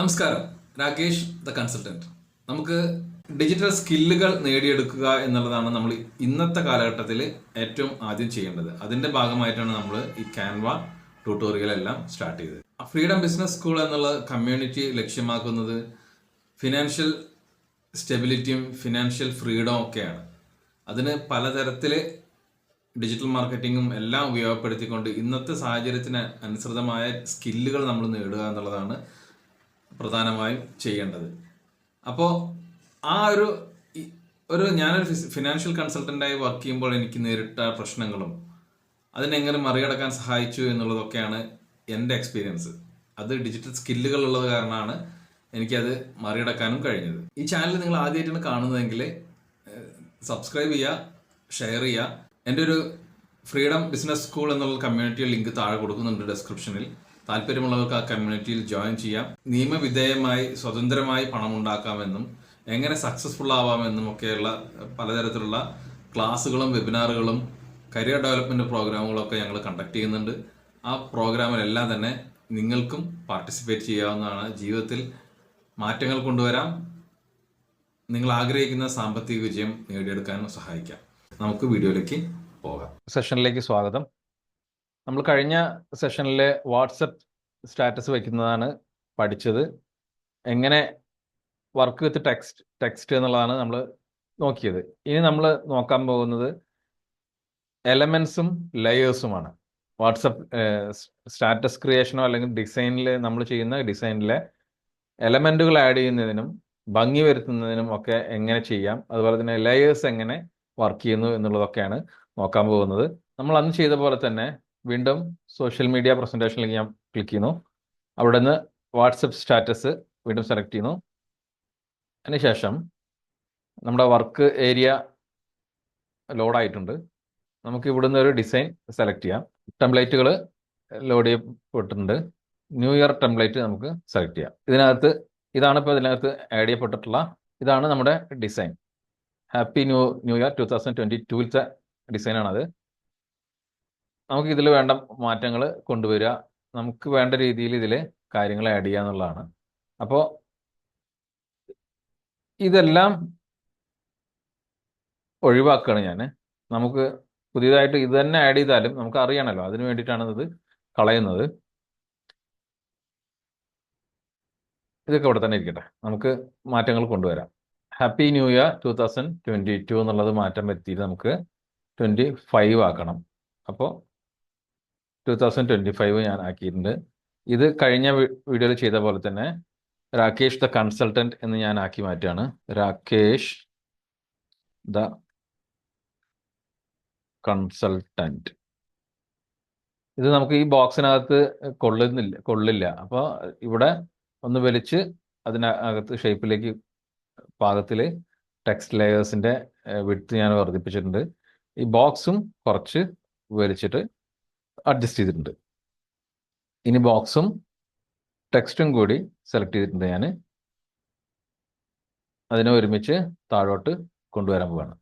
നമസ്കാരം. Rakesh the consultant. നമുക്ക് digital സ്കില്ലുകൾ നേടിയെടുക്കുക എന്നുള്ളതാണ് നമ്മൾ ഇന്നത്തെ കാലഘട്ടത്തിൽ ഏറ്റവും ആദ്യം ചെയ്യേണ്ടത്. അതിന്റെ ഭാഗമായിട്ടാണ് നമ്മൾ ഈ ക്യാൻവ ട്യൂട്ടോറിയൽ എല്ലാം സ്റ്റാർട്ട് ചെയ്തത്. ഫ്രീഡം ബിസിനസ് സ്കൂൾ എന്നുള്ള കമ്മ്യൂണിറ്റി ലക്ഷ്യമാക്കുന്നത് ഫിനാൻഷ്യൽ സ്റ്റെബിലിറ്റിയും ഫിനാൻഷ്യൽ ഫ്രീഡവും ഒക്കെയാണ്. അതിന് പലതരത്തിൽ ഡിജിറ്റൽ മാർക്കറ്റിങ്ങും എല്ലാം ഉപയോഗപ്പെടുത്തിക്കൊണ്ട് ഇന്നത്തെ സാഹചര്യത്തിന് അനുസൃതമായ സ്കില്ലുകൾ നമ്മൾ നേടുക എന്നുള്ളതാണ് പ്രധാനമായും ചെയ്യേണ്ടത്. അപ്പോൾ ആ ഒരു ഒരു ഞാനൊരു ഫിനാൻഷ്യൽ കൺസൾട്ടന്റായി വർക്ക് ചെയ്യുമ്പോൾ എനിക്ക് നേരിട്ട പ്രശ്നങ്ങളും അതിനെങ്ങനെ മറികടക്കാൻ സഹായിച്ചു എന്നുള്ളതൊക്കെയാണ് എന്റെ എക്സ്പീരിയൻസ് അത് ഡിജിറ്റൽ സ്കില്ലുകൾ ഉള്ളത് കാരണമാണ് എനിക്കത് മറികടക്കാനും കഴിഞ്ഞത്. ഈ ചാനൽ നിങ്ങൾ ആദ്യമായിട്ടാണ് കാണുന്നതെങ്കിൽ സബ്സ്ക്രൈബ് ചെയ്യുക ഷെയർ ചെയ്യുക. എന്റെ ഒരു ഫ്രീഡം ബിസിനസ് സ്കൂൾ എന്നുള്ള കമ്മ്യൂണിറ്റി ലിങ്ക് താഴെ കൊടുക്കുന്നുണ്ട് ഡിസ്ക്രിപ്ഷനിൽ താല്പര്യമുള്ളവർക്ക് ആ കമ്മ്യൂണിറ്റിയിൽ ജോയിൻ ചെയ്യാം. നിയമവിധേയമായി സ്വതന്ത്രമായി പണം ഉണ്ടാക്കാമെന്നും എങ്ങനെ സക്സസ്ഫുൾ ആവാമെന്നും ഒക്കെയുള്ള പലതരത്തിലുള്ള ക്ലാസ്സുകളും വെബിനാറുകളും കരിയർ ഡെവലപ്മെന്റ് പ്രോഗ്രാമുകളൊക്കെ ഞങ്ങൾ കണ്ടക്ട് ചെയ്യുന്നുണ്ട്. ആ പ്രോഗ്രാമിലെല്ലാം തന്നെ നിങ്ങൾക്കും പാർട്ടിസിപ്പേറ്റ് ചെയ്യാവുന്നതാണ്. ജീവിതത്തിൽ മാറ്റങ്ങൾ കൊണ്ടുവരാം. നിങ്ങൾ ആഗ്രഹിക്കുന്ന സാമ്പത്തിക വിജയം നേടിയെടുക്കാനും സഹായിക്കാം. നമുക്ക് വീഡിയോയിലേക്ക് പോകാം. സെഷനിലേക്ക് സ്വാഗതം. നമ്മൾ കഴിഞ്ഞ സെഷനിലെ വാട്സപ്പ് സ്റ്റാറ്റസ് വയ്ക്കുന്നതാണ് പഠിച്ചത്. എങ്ങനെ വർക്ക് വിത്ത് ടെക്സ്റ്റ് ടെക്സ്റ്റ് എന്നുള്ളതാണ് നമ്മൾ നോക്കിയത്. ഇനി നമ്മൾ നോക്കാൻ പോകുന്നത് എലമെൻസും ലെയേഴ്സുമാണ് വാട്സപ്പ് സ്റ്റാറ്റസ് ക്രിയേഷനോ അല്ലെങ്കിൽ ഡിസൈനിൽ നമ്മൾ ചെയ്യുന്ന ഡിസൈനിലെ എലമെന്റുകൾ ആഡ് ചെയ്യുന്നതിനും ഭംഗി വരുത്തുന്നതിനും ഒക്കെ എങ്ങനെ ചെയ്യാം. അതുപോലെ തന്നെ ലെയേഴ്സ് എങ്ങനെ വർക്ക് ചെയ്യുന്നു എന്നുള്ളതൊക്കെയാണ് നോക്കാൻ പോകുന്നത്. നമ്മൾ അന്ന് ചെയ്ത പോലെ തന്നെ വീണ്ടും സോഷ്യൽ മീഡിയ പ്രസന്റേഷനിലേക്ക് ഞാൻ ക്ലിക്ക് ചെയ്യുന്നു. അവിടെ നിന്ന് വാട്സപ്പ് സ്റ്റാറ്റസ് വീണ്ടും സെലക്ട് ചെയ്യുന്നു. അതിനുശേഷം നമ്മുടെ വർക്ക് ഏരിയ ലോഡായിട്ടുണ്ട് നമുക്ക് ഇവിടുന്ന് ഒരു ഡിസൈൻ സെലക്ട് ചെയ്യാം. ടെംപ്ലേറ്റുകൾ ലോഡ് ചെയ്യപ്പെട്ടിട്ടുണ്ട്. ന്യൂ ഇയർ ടെംപ്ലേറ്റ് നമുക്ക് സെലക്ട് ചെയ്യാം. ഇതിനകത്ത് ഇതാണ് ഇപ്പോൾ ഇതിനകത്ത് ആഡ് ചെയ്യപ്പെട്ടിട്ടുള്ള ഇതാണ് നമ്മുടെ design happy new new year two thousand twenty ടൂവിലത്തെ ഡിസൈനാണത് നമുക്ക് ഇതിൽ വേണ്ട മാറ്റങ്ങൾ കൊണ്ടുവരിക. നമുക്ക് വേണ്ട രീതിയിൽ ഇതിൽ കാര്യങ്ങൾ ആഡ് ചെയ്യുക എന്നുള്ളതാണ്. അപ്പോൾ ഇതെല്ലാം ഒഴിവാക്കുകയാണ് ഞാൻ നമുക്ക് പുതിയതായിട്ട് ഇത് തന്നെ ആഡ് ചെയ്താലും നമുക്ക് അറിയണമല്ലോ അതിന് വേണ്ടിയിട്ടാണ് ഇത് കളയുന്നത്. ഇതൊക്കെ ഇവിടെ തന്നെ ഇരിക്കട്ടെ. നമുക്ക് മാറ്റങ്ങൾ കൊണ്ടുവരാം. Happy new year two thousand twenty two എന്നുള്ളത് മാറ്റം വരുത്തിയിട്ട് നമുക്ക് ട്വന്റി ഫൈവ് ആക്കണം. അപ്പോൾ ടു തൗസൻഡ് ട്വന്റി ഫൈവ് ഞാൻ ആക്കിയിട്ടുണ്ട്. ഇത് കഴിഞ്ഞ വീഡിയോയിൽ ചെയ്ത പോലെ തന്നെ രാകേഷ് ദ കൺസൾട്ടന്റ് എന്ന് ഞാൻ ആക്കി മാറ്റുകയാണ്. രാകേഷ് ദ കൺസൾട്ടന്റ് ഇത് നമുക്ക് ഈ ബോക്സിനകത്ത് കൊള്ളുന്നില്ല കൊള്ളില്ല. അപ്പോൾ ഇവിടെ ഒന്ന് വലിച്ച് അതിനകത്ത് ഷേപ്പിലേക്ക് പാകത്തിൽ ടെക്സ്റ്റ് ലെയേഴ്സിന്റെ വിഡ്ത്ത് ഞാൻ വർദ്ധിപ്പിച്ചിട്ടുണ്ട്. ഈ ബോക്സും കുറച്ച് വലിച്ചിട്ട് അഡ്ജസ്റ്റ് ചെയ്തിട്ടുണ്ട്. ഇനി ബോക്സും ടെക്സ്റ്റും കൂടി സെലക്ട് ചെയ്തിട്ടുണ്ട് ഞാൻ അതിനെ ഒരുമിച്ച് താഴോട്ട് കൊണ്ടുവരാൻ പോവാണ്.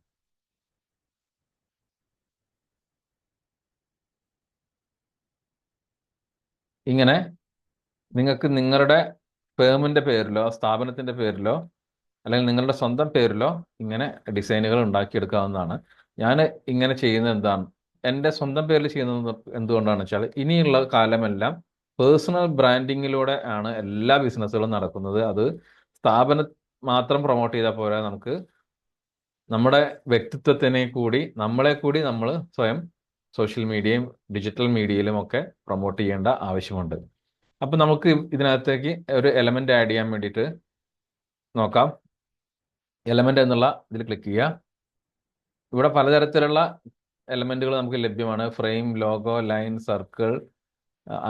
ഇങ്ങനെ നിങ്ങൾക്ക് നിങ്ങളുടെ ഫേമിന്റെ പേരിലോ സ്ഥാപനത്തിന്റെ പേരിലോ അല്ലെങ്കിൽ നിങ്ങളുടെ സ്വന്തം പേരിലോ ഇങ്ങനെ ഡിസൈനുകൾ ഉണ്ടാക്കിയെടുക്കാവുന്നതാണ്. ഞാൻ ഇങ്ങനെ ചെയ്യുന്നത് എന്താണ്? എന്റെ സ്വന്തം പേരിൽ ചെയ്യുന്നത് എന്തുകൊണ്ടാണ് വെച്ചാൽ ഇനിയുള്ള കാലമെല്ലാം പേഴ്സണൽ ബ്രാൻഡിങ്ങിലൂടെ ആണ് എല്ലാ ബിസിനസ്സുകളും നടക്കുന്നത്. അത് സ്ഥാപന മാത്രം പ്രൊമോട്ട് ചെയ്താൽ പോരാ നമുക്ക് നമ്മുടെ വ്യക്തിത്വത്തിനെ കൂടി നമ്മളെ കൂടി നമ്മൾ സ്വയം സോഷ്യൽ മീഡിയയും ഡിജിറ്റൽ മീഡിയയിലും ഒക്കെ പ്രൊമോട്ട് ചെയ്യേണ്ട ആവശ്യമുണ്ട്. അപ്പം നമുക്ക് ഇതിനകത്തേക്ക് ഒരു എലമെന്റ് ആഡ് ചെയ്യാൻ വേണ്ടിയിട്ട് നോക്കാം. എലമെന്റ് എന്നുള്ള ഇതിൽ ക്ലിക്ക് ചെയ്യുക. ഇവിടെ പലതരത്തിലുള്ള എലമെന്റുകൾ നമുക്ക് ലഭ്യമാണ്. Frame logo line circle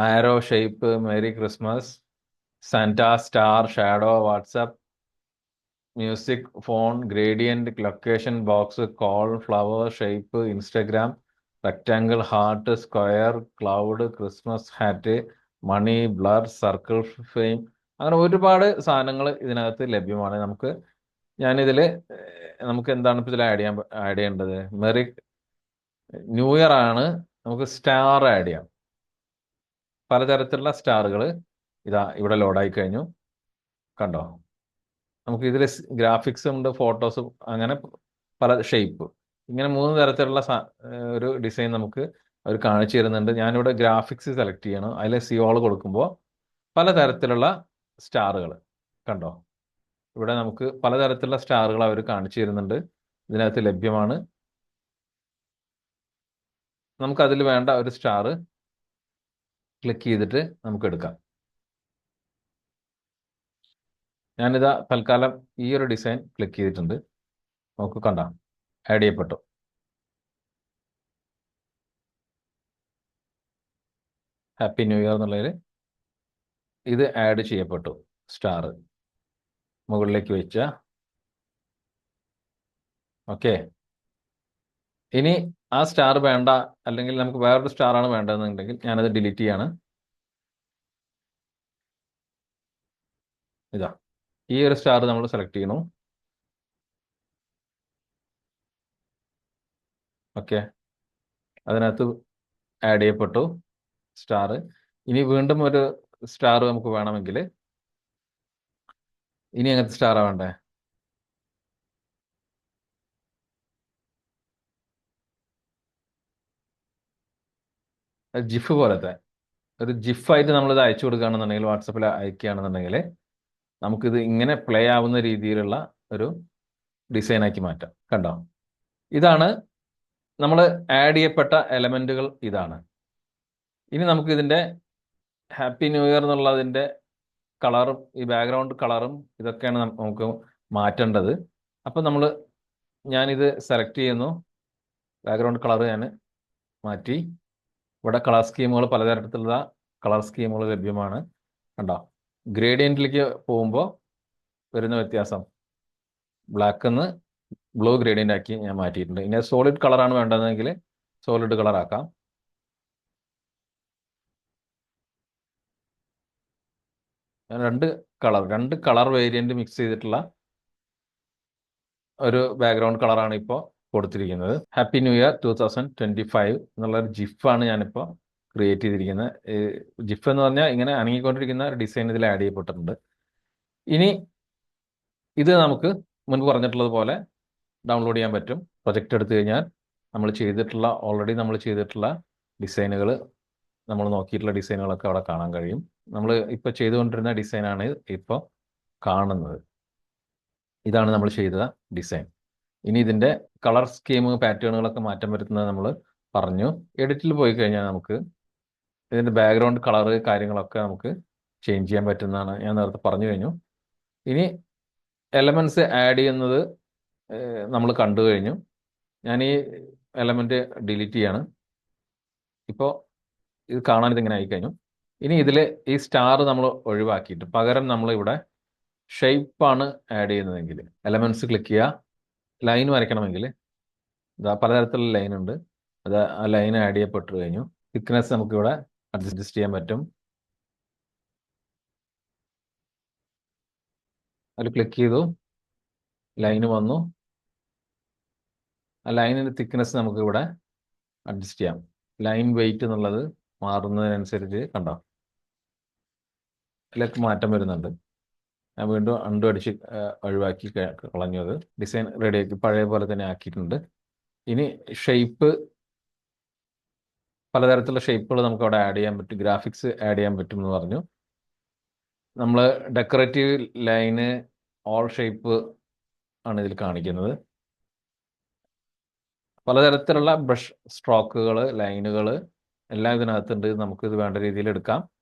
arrow shape merry Christmas Santa star shadow WhatsApp music phone gradient location box call flower shape Instagram rectangle heart square cloud Christmas hat money blur circle frame അങ്ങനെ ഒരുപാട് സാധനങ്ങൾ ഇതിനകത്ത് ലഭ്യമാണ്. നമുക്ക് ഞാനിതിൽ നമുക്ക് എന്താണ് ഇപ്പോൾ ഇതിൽ ആഡ് ചെയ്യാൻ ആഡ് ചെയ്യേണ്ടത്? മെറി ന്യൂ ഇയർ ആണ് നമുക്ക് സ്റ്റാർ ആഡ് ചെയ്യാം. പലതരത്തിലുള്ള സ്റ്റാറുകൾ ഇതാ ഇവിടെ ലോഡായി കഴിഞ്ഞു കണ്ടോ? നമുക്ക് ഇതിൽ ഗ്രാഫിക്സ് ഉണ്ട് ഫോട്ടോസ് അങ്ങനെ പല ഷേപ്പ് ഇങ്ങനെ മൂന്ന് തരത്തിലുള്ള ഒരു ഡിസൈൻ നമുക്ക് അവർ കാണിച്ചു തരുന്നുണ്ട്. ഞാനിവിടെ ഗ്രാഫിക്സ് സെലക്ട് ചെയ്യണം. അതിൽ സിയോൾ കൊടുക്കുമ്പോൾ പലതരത്തിലുള്ള സ്റ്റാറുകൾ കണ്ടോ? ഇവിടെ നമുക്ക് പലതരത്തിലുള്ള സ്റ്റാറുകൾ അവർ കാണിച്ചു തരുന്നുണ്ട്. ഇതിനകത്ത് ലഭ്യമാണ്. നമുക്ക് അതിൽ വേണ്ട ഒരു സ്റ്റാർ ക്ലിക്ക് ചെയ്തിട്ട് നമുക്ക് എടുക്കാം. ഞാനിതാ തൽക്കാലം ഈ ഒരു ഡിസൈൻ ക്ലിക്ക് ചെയ്തിട്ടുണ്ട്. നമുക്ക് കണ്ട ആഡ് ചെയ്യപ്പെട്ടു. ഹാപ്പി ന്യൂ ഇയർ എന്നുള്ളതിൽ ഇത് ആഡ് ചെയ്യപ്പെട്ടു സ്റ്റാർ മുകളിലേക്ക് വെച്ച. ഓക്കെ ഇനി ആ സ്റ്റാർ വേണ്ട അല്ലെങ്കിൽ നമുക്ക് വേറൊരു സ്റ്റാർ ആണ് വേണ്ടതെന്നുണ്ടെങ്കിൽ ഞാനത് ഡിലീറ്റ് ചെയ്യാണ്. ഇതാ ഈ ഒരു സ്റ്റാർ നമ്മൾ സെലക്ട് ചെയ്യണു ഓക്കെ അതിനകത്ത് ആഡ് ചെയ്യപ്പെട്ടു സ്റ്റാർ ഇനി വീണ്ടും ഒരു സ്റ്റാർ നമുക്ക് വേണമെങ്കിൽ ഇനി അങ്ങനത്തെ സ്റ്റാർ വേണ്ടേ? ജിഫ് പോലത്തെ. ഒരു ജിഫായിട്ട് നമ്മളിത് അയച്ചു കൊടുക്കുകയാണെന്നുണ്ടെങ്കിൽ വാട്സപ്പിൽ അയക്കുകയാണെന്നുണ്ടെങ്കിൽ നമുക്കിത് ഇങ്ങനെ പ്ലേ ആവുന്ന രീതിയിലുള്ള ഒരു ഡിസൈൻ ആക്കി മാറ്റാം. കണ്ടോ? ഇതാണ് നമ്മൾ ആഡ് ചെയ്യപ്പെട്ട എലമെന്റുകൾ ഇതാണ്. ഇനി നമുക്ക് ഇതിന്റെ ഹാപ്പി ന്യൂ ഇയർ എന്നുള്ളതിന്റെ കളറും ഈ ബാക്ക്ഗ്രൗണ്ട് കളറും ഇതൊക്കെയാണ് നമുക്ക് മാറ്റേണ്ടത്. അപ്പം നമ്മൾ ഞാനിത് സെലക്ട് ചെയ്യുന്നു. ബാക്ക്ഗ്രൗണ്ട് കളർ ഞാൻ മാറ്റി. ഇവിടെ കളർ സ്കീമുകൾ പലതരത്തിലുള്ള കളർ സ്കീമുകൾ ലഭ്യമാണ്. കണ്ടോ? ഗ്രേഡിയന്റിലേക്ക് പോകുമ്പോൾ വരുന്ന വ്യത്യാസം. ബ്ലാക്ക് നിന്ന് ബ്ലൂ ഗ്രേഡിയന്റ് ആക്കി ഞാൻ മാറ്റിയിട്ടുണ്ട്. ഇനി സോളിഡ് കളറാണ് വേണ്ടതെങ്കിൽ സോളിഡ് ഞാൻ രണ്ട് കളർ രണ്ട് കളർ വേരിയന്റ് മിക്സ് ചെയ്തിട്ടുള്ള ഒരു ബാക്ക്ഗ്രൗണ്ട് കളറാണ് ഇപ്പോൾ കൊടുത്തിരിക്കുന്നത്. Happy new year two thousand twenty five എന്നുള്ളൊരു ജിഫാണ് ഞാനിപ്പോൾ ക്രിയേറ്റ് ചെയ്തിരിക്കുന്നത് ജിഫ് എന്ന് പറഞ്ഞാൽ ഇങ്ങനെ അനങ്ങിക്കൊണ്ടിരിക്കുന്ന ഡിസൈൻ ഇതിൽ ആഡ് ചെയ്യപ്പെട്ടിട്ടുണ്ട്. ഇനി ഇത് നമുക്ക് മുൻപ് പറഞ്ഞിട്ടുള്ളത് പോലെ ഡൗൺലോഡ് ചെയ്യാൻ പറ്റും. പ്രൊജക്റ്റ് എടുത്തു കഴിഞ്ഞാൽ നമ്മൾ ചെയ്തിട്ടുള്ള ഓൾറെഡി നമ്മൾ ചെയ്തിട്ടുള്ള ഡിസൈനുകൾ നമ്മൾ നോക്കിയിട്ടുള്ള ഡിസൈനുകളൊക്കെ അവിടെ കാണാൻ കഴിയും. നമ്മൾ ഇപ്പോൾ ചെയ്തുകൊണ്ടിരുന്ന ഡിസൈനാണ് ഇപ്പോൾ കാണുന്നത്. ഇതാണ് നമ്മൾ ചെയ്ത ഡിസൈൻ ഇനി ഇതിന്റെ കളർ സ്കീം പാറ്റേണുകളൊക്കെ മാറ്റം വരുത്തുന്നത് നമ്മൾ പറഞ്ഞു. എഡിറ്റിൽ പോയി കഴിഞ്ഞാൽ നമുക്ക് ഇതിന്റെ ബാക്ക്ഗ്രൗണ്ട് കളറ് കാര്യങ്ങളൊക്കെ നമുക്ക് ചേഞ്ച് ചെയ്യാൻ പറ്റുന്നതാണ് ഞാൻ നേരത്തെ പറഞ്ഞു കഴിഞ്ഞു. ഇനി എലമെന്റ്സ് ആഡ് ചെയ്യുന്നത് നമ്മൾ കണ്ടു കഴിഞ്ഞു. ഞാൻ ഈ എലമെന്റ് ഡിലീറ്റ് ചെയ്യാണ്. ഇപ്പോൾ ഇത് കാണാൻ ഇതിങ്ങനെ ആയിക്കഴിഞ്ഞു ഇനി ഇതിൽ ഈ സ്റ്റാർ നമ്മൾ ഒഴിവാക്കിയിട്ട് പകരം നമ്മൾ ഇവിടെ ഷേപ്പാണ് ആഡ് ചെയ്യുന്നതെങ്കിൽ. എലമെന്റ്സ് ക്ലിക്ക് ചെയ്യുക. ലൈൻ വരയ്ക്കണമെങ്കിൽ. ഇതാ പലതരത്തിലുള്ള ലൈൻ ഉണ്ട്. അത് ആ ലൈൻ ആഡ് ചെയ്യപ്പെട്ടു കഴിഞ്ഞു. തിക്നെസ് നമുക്കിവിടെ അഡ്ജസ്റ്റ് ചെയ്യാൻ പറ്റും. അതിൽ ക്ലിക്ക് ചെയ്തു. ലൈന് വന്നു. ആ ലൈനിന്റെ തിക്നെസ് നമുക്കിവിടെ അഡ്ജസ്റ്റ് ചെയ്യാം. ലൈൻ വെയിറ്റ് എന്നുള്ളത് മാറുന്നതിനനുസരിച്ച് കണ്ടോ? ഇതിലേക്ക് മാറ്റം വരുന്നുണ്ട്. ഞാൻ വീണ്ടും അണ്ടു അടിച്ച് ഒഴിവാക്കി കളഞ്ഞു അത് ഡിസൈൻ റെഡിയാക്കി പഴയ പോലെ തന്നെ ആക്കിയിട്ടുണ്ട്. ഇനി ഷേപ്പ് പലതരത്തിലുള്ള ഷേപ്പുകൾ നമുക്ക് അവിടെ ആഡ് ചെയ്യാൻ പറ്റും. ഗ്രാഫിക്സ് ആഡ് ചെയ്യാൻ പറ്റും എന്ന് പറഞ്ഞു. നമ്മൾ ഡെക്കറേറ്റീവ് ലൈന് ഓൾ ഷേപ്പ് ആണ് ഇതിൽ കാണിക്കുന്നത്. പലതരത്തിലുള്ള ബ്രഷ് സ്ട്രോക്കുകൾ ലൈനുകൾ എല്ലാം ഇതിനകത്തുണ്ട്. നമുക്ക് ഇത് വേണ്ട രീതിയിൽ എടുക്കാം.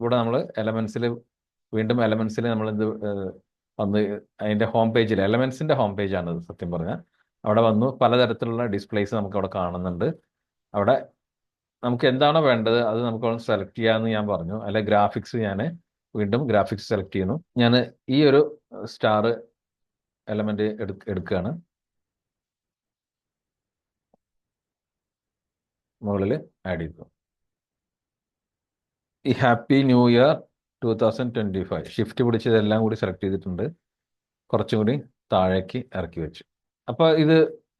ഇവിടെ നമ്മൾ എലമെൻസിൽ വീണ്ടും എലമെൻസിൽ നമ്മൾ എന്ത് വന്ന് അതിന്റെ ഹോം പേജിൽ എലമെൻസിന്റെ ഹോം പേജാണ് ഇത് സത്യം പറഞ്ഞാൽ അവിടെ വന്നു പലതരത്തിലുള്ള ഡിസ്പ്ലേസ് നമുക്ക് അവിടെ കാണുന്നുണ്ട്. അവിടെ നമുക്ക് എന്താണോ വേണ്ടത് അത് നമുക്ക് സെലക്ട് ചെയ്യാമെന്ന് ഞാൻ പറഞ്ഞു. അല്ലെ ഗ്രാഫിക്സ് ഞാൻ വീണ്ടും ഗ്രാഫിക്സ് സെലക്ട് ചെയ്യുന്നു. ഞാൻ ഈ ഒരു സ്റ്റാർ എലമെന്റ് എടുക്കുകയാണ്. മുകളിൽ ആഡ് ചെയ്തു. ഈ happy new year two thousand twenty five shift പിടിച്ചതെല്ലാം കൂടി സെലക്ട് ചെയ്തിട്ടുണ്ട്. കുറച്ചും കൂടി താഴേക്ക് ഇറക്കി വെച്ചു. അപ്പോൾ ഇത്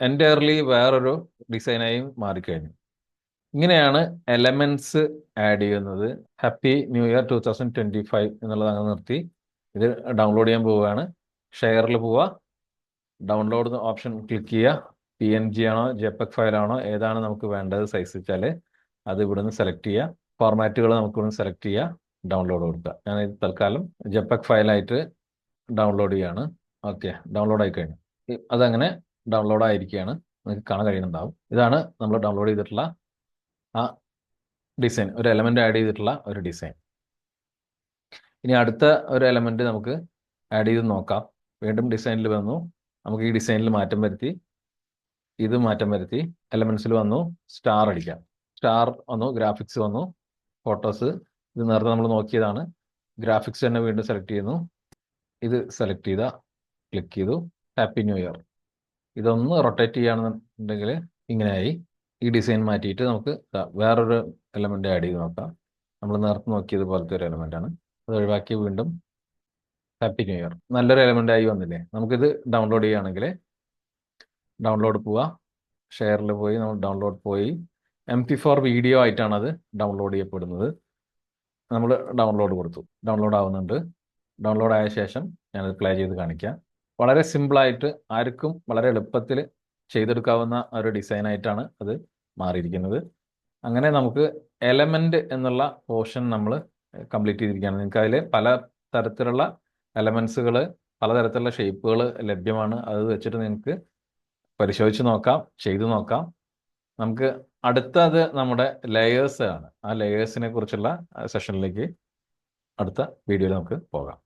എന്റയർലി വേറൊരു ഡിസൈനായി മാറിക്കഴിഞ്ഞു. ഇങ്ങനെയാണ് എലമെന്റ്സ് ആഡ് ചെയ്യുന്നത്. Happy new year two thousand twenty five എന്നുള്ളത് അങ്ങനെ നിർത്തി. ഇത് ഡൗൺലോഡ് ചെയ്യാൻ പോവുകയാണ്. ഷെയറിൽ പോവുക. ഡൗൺലോഡ് ഓപ്ഷൻ ക്ലിക്ക് ചെയ്യുക. പി എൻ ജി ആണോ ജെപെക് ഫയലാണോ ഏതാണ് നമുക്ക് വേണ്ടത് സൈസ് വെച്ചാൽ അത് ഇവിടുന്ന് സെലക്ട് ചെയ്യുക. ഫോർമാറ്റുകൾ നമുക്ക് ഇവിടുന്ന് സെലക്ട് ചെയ്യുക ഡൗൺലോഡ് കൊടുക്കുക. ഞാൻ ഇത് തൽക്കാലം ജപ്പക് ഫയലായിട്ട് ഡൗൺലോഡ് ചെയ്യാണ്. ഓക്കെ ഡൗൺലോഡ് ആയി കഴിഞ്ഞു. അതങ്ങനെ ഡൗൺലോഡ് ആയിരിക്കുകയാണ്. നിങ്ങൾക്ക് കാണാൻ കഴിയുന്നുണ്ടാവും. ഇതാണ് നമ്മൾ ഡൗൺലോഡ് ചെയ്തിട്ടുള്ള ആ ഡിസൈൻ ഒരു എലമെന്റ് ആഡ് ചെയ്തിട്ടുള്ള ഒരു ഡിസൈൻ ഇനി അടുത്ത ഒരു എലമെന്റ് നമുക്ക് ആഡ് ചെയ്ത് നോക്കാം. വീണ്ടും ഡിസൈനിൽ വന്നു. നമുക്ക് ഈ ഡിസൈനിൽ മാറ്റം വരുത്തി. ഇത് മാറ്റം വരുത്തി. എലമെന്റ്സിൽ വന്നു. സ്റ്റാർ അടിക്കാം. സ്റ്റാർ വന്നു. ഗ്രാഫിക്സ് വന്നു. ഫോട്ടോസ് ഇത് നേരത്തെ നമ്മൾ നോക്കിയതാണ്. ഗ്രാഫിക്സ് തന്നെ വീണ്ടും സെലക്ട് ചെയ്യുന്നു. ഇത് സെലക്ട് ചെയ്ത ക്ലിക്ക് ചെയ്തു. ഹാപ്പി ന്യൂ ഇയർ ഇതൊന്ന് റൊട്ടേറ്റ് ചെയ്യുകയാണെന്നുണ്ടെങ്കിൽ ഇങ്ങനെയായി. ഈ ഡിസൈൻ മാറ്റിയിട്ട് നമുക്ക് വേറൊരു എലമെന്റ് ആഡ് ചെയ്ത് നോക്കാം. നമ്മൾ നേരത്തെ നോക്കിയത് പോലത്തെ ഒരു എലമെന്റാണ് അത് ഒഴിവാക്കി വീണ്ടും ഹാപ്പി ന്യൂ ഇയർ നല്ലൊരു എലമെന്റ് ആയി വന്നില്ലേ? നമുക്കിത് ഡൗൺലോഡ് ചെയ്യുകയാണെങ്കിൽ ഡൗൺലോഡ് പോവുക ഷെയറിൽ പോയി നമ്മൾ ഡൗൺലോഡ് പോയി. എം പി ഫോർ വീഡിയോ ആയിട്ടാണ് അത് ഡൗൺലോഡ് ചെയ്യപ്പെടുന്നത്. നമ്മൾ ഡൗൺലോഡ് കൊടുത്തു. ഡൗൺലോഡ് ആവുന്നുണ്ട്. ഡൗൺലോഡ് ആയ ശേഷം ഞാനത് പ്ലേ ചെയ്ത് കാണിക്കാം. വളരെ സിമ്പിളായിട്ട് ആർക്കും വളരെ എളുപ്പത്തിൽ ചെയ്തെടുക്കാവുന്ന ഒരു ഡിസൈനായിട്ടാണ് അത് മാറിയിരിക്കുന്നത്. അങ്ങനെ നമുക്ക് എലമെന്റ് എന്നുള്ള പോർഷൻ നമ്മൾ കംപ്ലീറ്റ് ചെയ്തിരിക്കുകയാണ്. നിങ്ങൾക്ക് അതിൽ പല തരത്തിലുള്ള എലമെൻസുകൾ പലതരത്തിലുള്ള ഷേപ്പുകൾ ലഭ്യമാണ്. അത് വെച്ചിട്ട് നിങ്ങൾക്ക് പരിശോധിച്ച് നോക്കാം ചെയ്തു നോക്കാം. നമുക്ക് അടുത്തത് നമ്മുടെ ലെയേഴ്സ് ആണ്. ആ ലെയേഴ്സിനെ കുറിച്ചുള്ള സെഷനിലേക്ക് അടുത്ത വീഡിയോയിൽ നമുക്ക് പോകാം.